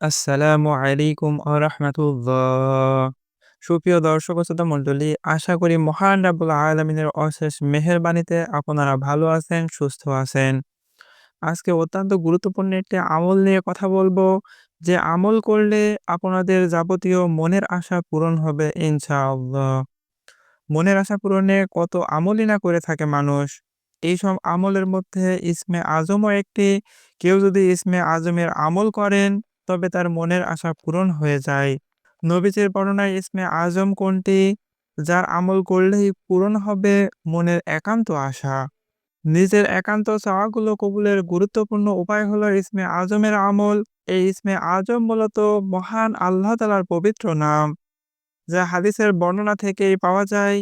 আসসালামু আলাইকুম আ রাহমাতুল্লাহ। সুপ্রিয় দর্শক শ্রোতা মণ্ডলী, আশা করি মহান রাব্বুল আলামিনের অশেষ মেহেরবানিতে আপনারা ভালো আছেন, সুস্থ আছেন। আজকে অত্যন্ত গুরুত্বপূর্ণ একটি আমল নিয়ে কথা বলব, যে আমল করলে আপনাদের যাবতীয় মনের আশা পূরণ হবে ইনশাআল্লাহ। মনের আশা পূরণে কত আমলই না করে থাকে মানুষ। এইসব আমলের মধ্যে ইসমে আজমও একটি। কেউ যদি ইসমে আজমের আমল করেন তবে তার মনের আশা পূরণ হয়ে যায়। নবীজির বর্ণনায় ইসমে আজম কোনটি? যার আমল করলেই পূরণ হবে মনের একান্ত আশা। নিজের একান্ত চাওয়াগুলো কবুলের গুরুত্বপূর্ণ উপায় হলো ইসমে আজমের আমল। এই ইসমে আজম মূলত মহান আল্লাহ তাআলার পবিত্র নাম। যা হাদিসের বর্ণনা থেকেই পাওয়া যায়।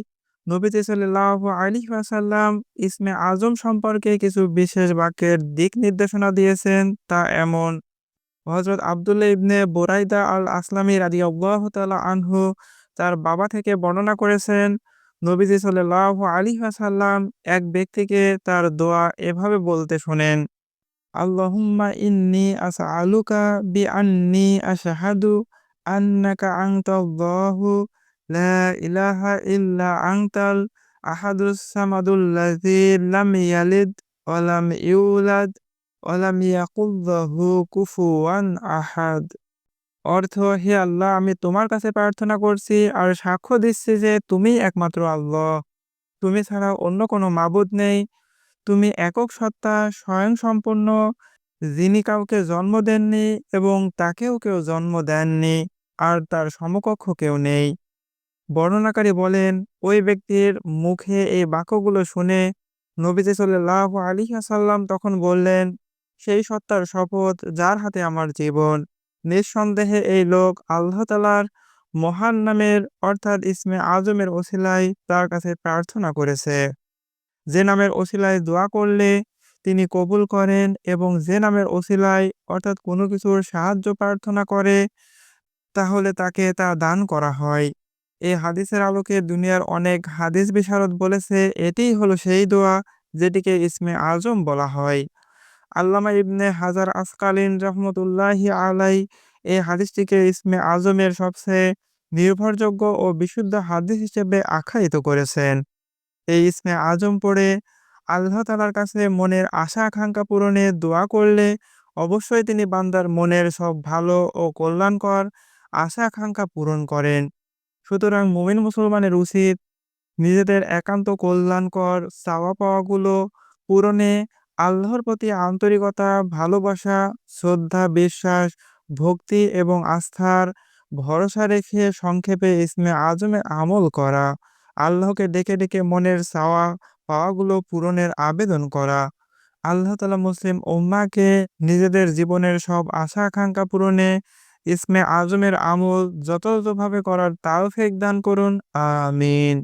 নবীজি সাল্লাহ আলাইহি ওয়াসাল্লাম ইসমে আজম সম্পর্কে কিছু বিশেষ বাক্যের দিক নির্দেশনা দিয়েছেন। তা এমন হযরত আব্দুল্লাহ ইবনে বুরাইদা আল আসলামী রাদিয়াল্লাহু তাআলা আনহু তার বাবা থেকে বর্ণনা করেছেন, নবীজি সাল্লাল্লাহু আলী ওয়াসাল্লাম এক ব্যক্তিকে তার দোয়া এভাবে বলতে শোনেন, আল্লাহুম্মা ইন্নী আসআলুকা বিআন্নী আশহাদু আন্নাকা আনতাল্লাহু লা ইলাহা ইল্লা আনতাল আহাদুস সামাদুল্লাযী লাম ইয়ালিদ ওয়া লাম ইউলাদ ওয়া লাম ইয়াকুল লাহু কুফুয়ান আহাদ। অর্থ, হে আল্লাহ, আমি তোমার কাছে প্রার্থনা করছি আর সাক্ষ্য দিচ্ছি যে তুমিই একমাত্র আল্লাহ। তুমি ছাড়া অন্য কোনো মাবুদ নেই। তুমি একক সত্তা, স্বয়ংসম্পূর্ণ, যিনি কাউকে জন্ম দেননি এবং তাকেও কেউ জন্ম দেননি আর তার সমকক্ষ কেউ নেই। বর্ণনাকারী বলেন, ওই ব্যক্তির মুখে এই বাক্যগুলো শুনে নবীজি সাল্লাল্লাহু আলাইহি ওয়াসাল্লাম তখন বললেন সেই সত্তার শপথ যার হাতে আমার জীবন। নিঃসন্দেহে এই লোক আল্লাহ তালার মহান নামের, অর্থাৎ ইসমে আজমের ওসিলায় তার কাছে প্রার্থনা করেছে। যে নামের ওসিলায় দোয়া করলে তিনি কবুল করেন এবং যে নামের ওসিলায়, অর্থাৎ কোনো কিছুর সাহায্য প্রার্থনা করে, তাহলে তাকে তা দান করা হয়। এই হাদিসের আলোকে দুনিয়ার অনেক হাদিস বিশারদ বলেছে, এটিই হলো সেই দোয়া যেটিকে ইসমে আজম বলা হয়। আল্লামা ইবনে হাজার আসকালিন রহমতুল্লাহি আলাই এই হাদিসটিকে ইসমে আজমের সবচেয়ে নির্ভরযোগ্য ও বিশুদ্ধ হাদিস হিসেবে আখ্যায়িত করেছেন। এই ইসমে আজম পড়ে আল্লাহ তালার কাছে মনের আশা আকাঙ্ক্ষা পূরণে দোয়া করলে অবশ্যই তিনি বান্দার মনের সব ভালো ও কল্যাণকর আশা আকাঙ্ক্ষা পূরণ করেন। সুতরাং মুমিন মুসলমানের উচিত নিজেদের একান্ত কল্যাণকর চাওয়া পাওয়াগুলো পূরণে আল্লাহর প্রতি আন্তরিকতা, ভালোবাসা, শ্রদ্ধা, বিশ্বাস, ভক্তি এবং আস্থার ভরসা রেখে সংক্ষেপে ইসমে আজমে আমল করা, আল্লাহকে ডেকে ডেকে মনের চাওয়া পাওয়াগুলো পূরণের আবেদন করা। আল্লাহ তালা মুসলিম উম্মাকে নিজেদের জীবনের সব আশা আকাঙ্ক্ষা পূরণে ইসমে আজমের আমল যথাযথভাবে করার তাওফিক দান করুন। আমিন।